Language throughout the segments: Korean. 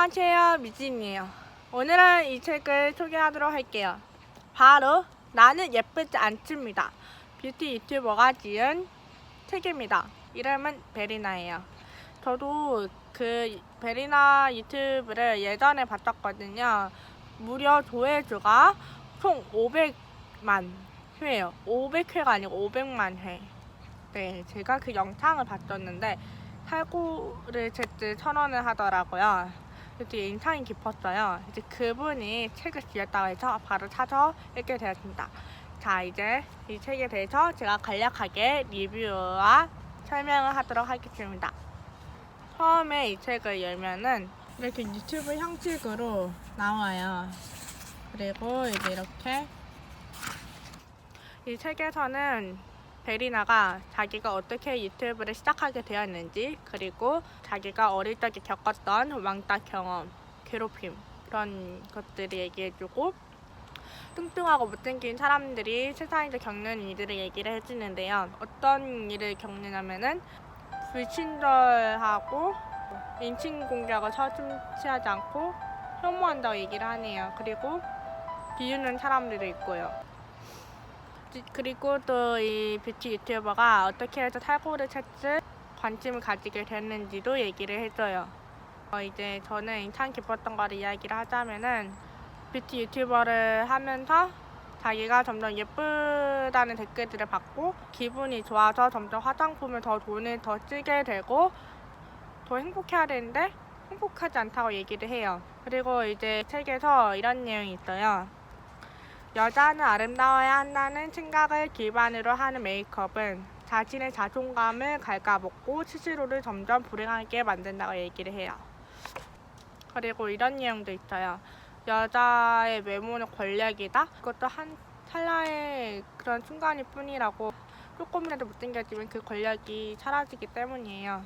안녕하세요 미진이에요. 오늘은 이 책을 소개하도록 할게요. 바로 나는 예쁘지 않습니다. 뷰티 유튜버가 지은 책입니다. 이름은 베리나예요. 저도 그 베리나 유튜브를 예전에 봤었거든요. 무려 조회수가 총 500만 회예요. 500회가 아니고 500만 회. 네, 제가 그 영상을 봤었는데 탈고를 채트 천 원을 하더라고요. 되게 인상이 깊었어요. 이제 그분이 책을 주셨다고 해서 바로 사서 읽게 되었습니다. 자, 이제 이 책에 대해서 제가 간략하게 리뷰와 설명을 하도록 하겠습니다. 처음에 이 책을 열면은 이렇게 유튜브 형식으로 나와요. 그리고 이제 이렇게 이 책에서는 베리나가 자기가 어떻게 유튜브를 시작하게 되었는지 그리고 자기가 어릴 적에 겪었던 왕따 경험, 괴롭힘 그런 것들을 얘기해주고 뚱뚱하고 못생긴 사람들이 세상에서 겪는 일들을 얘기를 해주는데요. 어떤 일을 겪느냐면은 불친절하고 인신공격을 서슴치하지 않고 혐오한다고 얘기를 하네요. 그리고 비웃는 사람들도 있고요. 지- 그리고 또 이 뷰티 유튜버가 어떻게 해서 탈고를 찾지 관심을 가지게 됐는지도 얘기를 해줘요. 어, 이제 저는 인상 깊었던 거를 이야기를 하자면은 뷰티 유튜버를 하면서 자기가 점점 예쁘다는 댓글들을 받고 기분이 좋아서 점점 화장품을 더 돈을 더 쓰게 되고 더 행복해야 되는데 행복하지 않다고 얘기를 해요. 그리고 이제 책에서 이런 내용이 있어요. 여자는 아름다워야 한다는 생각을 기반으로 하는 메이크업은 자신의 자존감을 갉아먹고 스스로를 점점 불행하게 만든다고 얘기를 해요. 그리고 이런 내용도 있어요. 여자의 외모는 권력이다. 그것도 한 찰나의 그런 순간일 뿐이라고 조금이라도 못생겨지면 그 권력이 사라지기 때문이에요.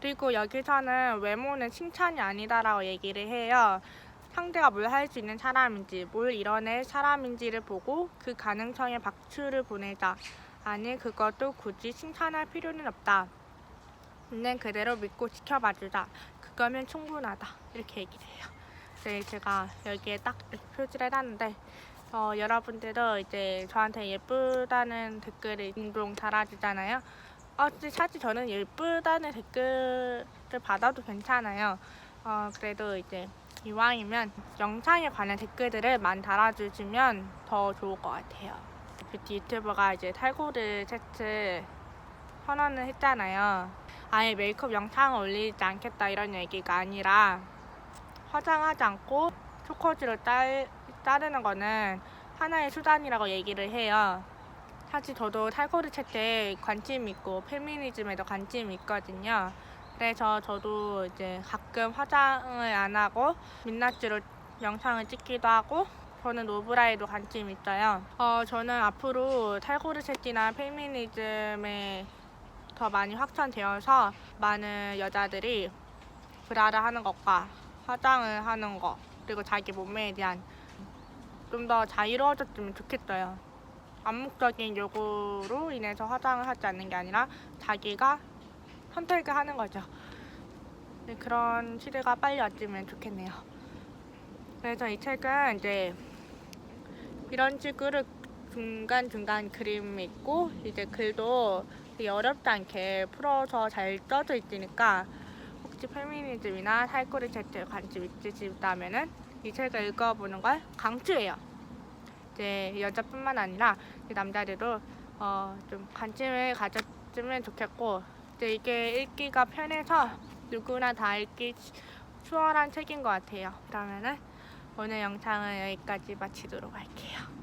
그리고 여기서는 외모는 칭찬이 아니다라고 얘기를 해요. 상대가 뭘 할 수 있는 사람인지, 뭘 이뤄낼 사람인지를 보고 그 가능성에 박수를 보내자. 아니, 그것도 굳이 칭찬할 필요는 없다. 있는 그대로 믿고 지켜봐주자. 그거면 충분하다. 이렇게 얘기를 해요. 네, 제가 여기에 딱 표지를 해놨는데, 어, 여러분들도 이제 저한테 예쁘다는 댓글을 종종 달아주잖아요. 어, 사실 저는 예쁘다는 댓글을 받아도 괜찮아요. 어, 그래도 이제 이왕이면 영상에 관한 댓글들을 많이 달아주시면 더 좋을 것 같아요. 뷰티 유튜버가 이제 탈고를 세트 선언을 했잖아요. 아예 메이크업 영상을 올리지 않겠다 이런 얘기가 아니라 화장하지 않고 초코즈를 딸, 자르는 거는 하나의 수단이라고 얘기를 해요. 사실 저도 탈고를 채때 관심 있고 페미니즘에도 관심이 있거든요. 그래서 저도 이제 가끔 화장을 안 하고 민낯으로 영상을 찍기도 하고 저는 노브라에도 관심 있어요. 어, 저는 앞으로 탈고르셋이나 페미니즘에 더 많이 확산되어서 많은 여자들이 브라를 하는 것과 화장을 하는 것 그리고 자기 몸매에 대한 좀 더 자유로워졌으면 좋겠어요. 암묵적인 요구로 인해서 화장을 하지 않는 게 아니라 자기가 선택을 하는 거죠. 네, 그런 시대가 빨리 왔으면 좋겠네요. 그래서 이 책은 이제 이런 식으로 중간중간 그림이 있고 이제 글도 어렵지 않게 풀어서 잘 써져 있으니까 혹시 페미니즘이나 살코리 채트에 관심 있으시다면은 이 책을 읽어보는 걸 강추해요. 이제 여자뿐만 아니라 남자들도 어, 좀 관심을 가졌으면 좋겠고 이제 이게 읽기가 편해서 누구나 다 읽기 수월한 책인 것 같아요. 그러면은 오늘 영상은 여기까지 마치도록 할게요.